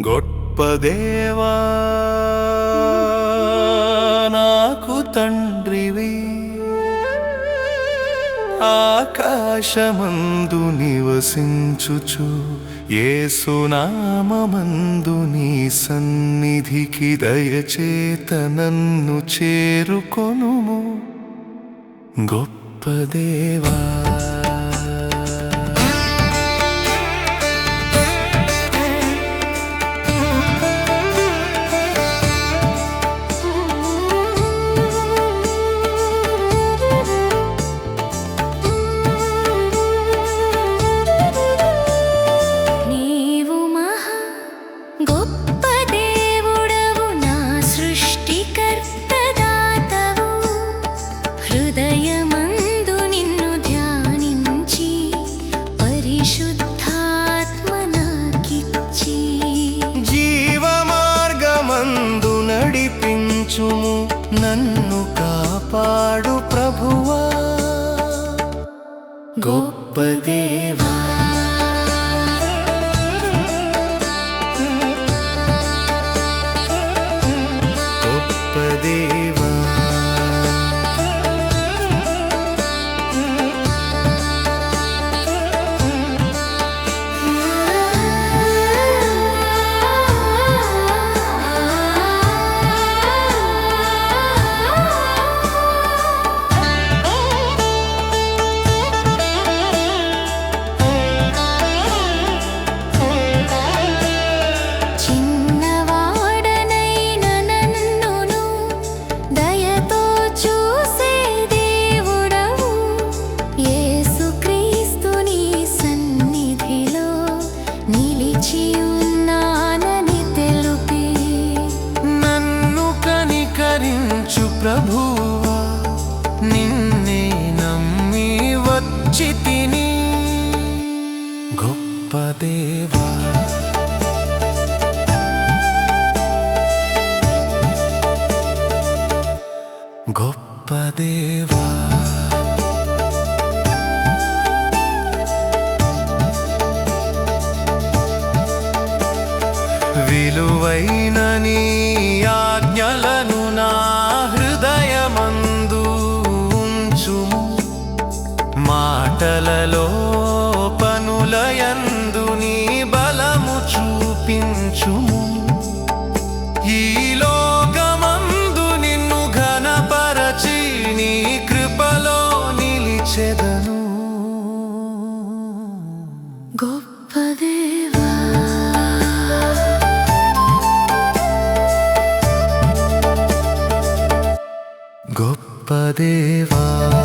గొప్పదేవా నాకు తండ్రివి ఆకాశమందు నివసించుచు ఏసునామమందు నీ సన్నిధికి దయచేత నన్ను చేరుకొనుము. గొప్పదేవా. హృదయమందు నిన్ను ధ్యానించి పరిశుద్ధాత్మ నాకిచ్చి జీవ మార్గమందు నడిపించుము నన్ను కాపాడు ప్రభువా. గొప్ప దేవా. ప్రభువా నిన్నే నమ్మి వచ్చి తిని గొప్ప దేవా. గొప్ప దేవా. విలువైన నీ గొప్ప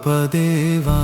उपदेवा